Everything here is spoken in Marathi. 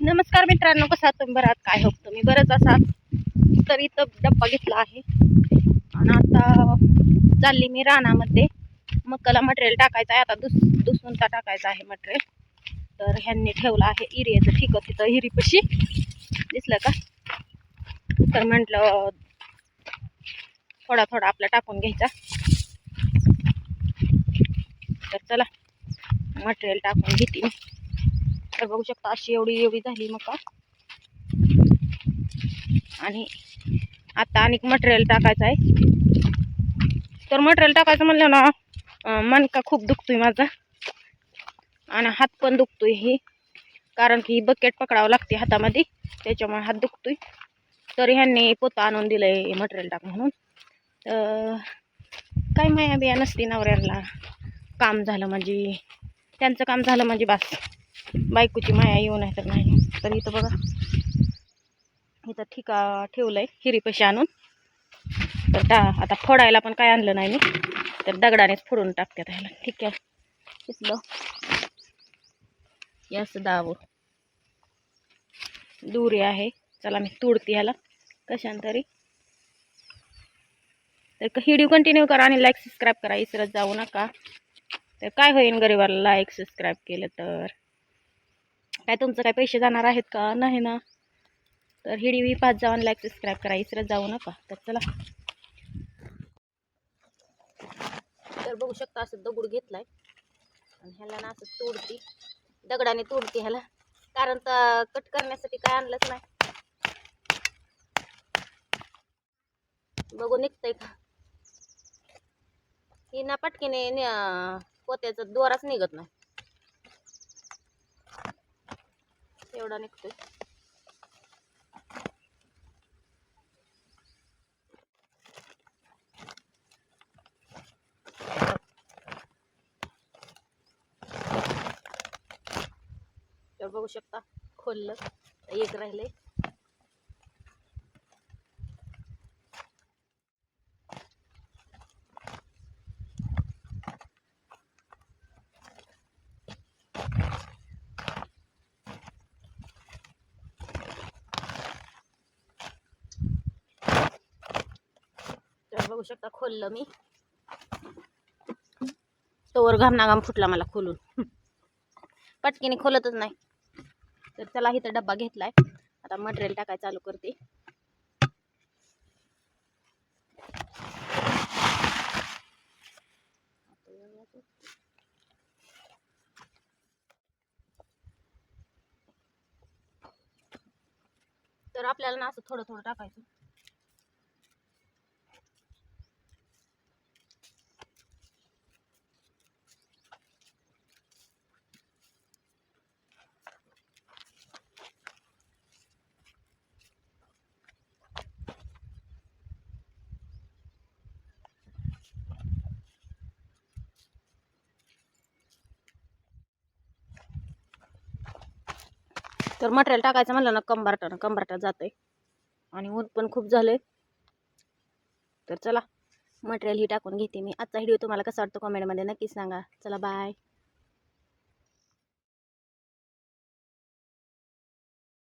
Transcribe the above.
नमस्कार मित्रांनो कसा तुम्ही बरात काय होत तुम्ही बरंच असाल. तर इथं डब्बा घेतला आहे. आणि आता चालली मी रानामध्ये. मक्काला मटेरियल टाकायचं आहे. आता दुस दुसुंता टाकायचा आहे मटेरियल तर ह्यांनी ठेवलं आहे. इरियाचं ठीक तिथं हिरीपाशी दिसलं का? तर म्हटलं थोडा थोडा आपला टाकून घ्यायचा. तर चला. मटेरियल टाकून घेते मी तर बघू शकता अशी एवढी एवढी झाली मका. आणि आता आणि मटेरियल टाकायचं आहे. तर मटेरियल टाकायचं म्हणलं ना मनका मणका खूप दुखतोय माझा. आणि हात पण दुखतोय ही. कारण की बकेट पकडावं लागते हातामध्ये. त्याच्यामुळे हात दुखतोय. तर ह्यांनी पोतं आणून दिलंय मटेरियल टाक म्हणून. तर काय माया बिया नसती नवऱ्याला. काम झालं म्हणजे त्यांचं काम झालं म्हणजे बास. बायकोची माया येऊ नाही तर नाही तर इथं बघा. इथं ठिका ठेवलंय हिरीपाशी आणून. तर टा आता फोडायला पण काय आणलं नाही मी. तर दगडानेच फोडून टाकते त्याला ठीक आहे. तिथलं यास दाव दुरी आहे. चला मी तोडते ह्याला. कशान तरी. तर व्हिडिओ कंटिन्यू करा आणि लाईक सबस्क्राईब करा. इसरत जाऊ नका. तर काय होईल गरीबाला लाईक सबस्क्राईब केलं तर? काय तुमचं काय पैसे जाणार आहेत का? नाही ना. तर हिडीवी पाच जाऊन लाईक सबस्क्राईब करा. इसरत जाऊ नका. तर चला. तर बघू शकता असं दगड घेतलाय. आणि ह्याला ना असं तोडती. दगडाने तोडती ह्याला. कारण तर कट करण्यासाठी काय आणलंच नाही. बघू निघतंय का? ही ना पटकीने पोत्याचा दोराच निघत नाही. एवढा निघतोय. बघू शकता खोललं एक राहिले बघू शकता खोललं मी. तोवर घाम नागाम फुटला मला खोलून. पटकीने खोलतच नाही. तर त्याला इथं डब्बा घेतलाय. आता मटेरियल टाकाय चालू करते. तर आपल्याला ना असं थोडं थोडं टाकायचं. तर मटेरियल टाकायचं म्हणलं ना कंबारटानं कंबारटा आहे आणि ऊन पण खूप झालंय. तर चला मटेरियल ही टाकून घेते मी. आजचा व्हिडिओ तुम्हाला कसा वाटतो कॉमेंटमध्ये नक्कीच सांगा. चला बाय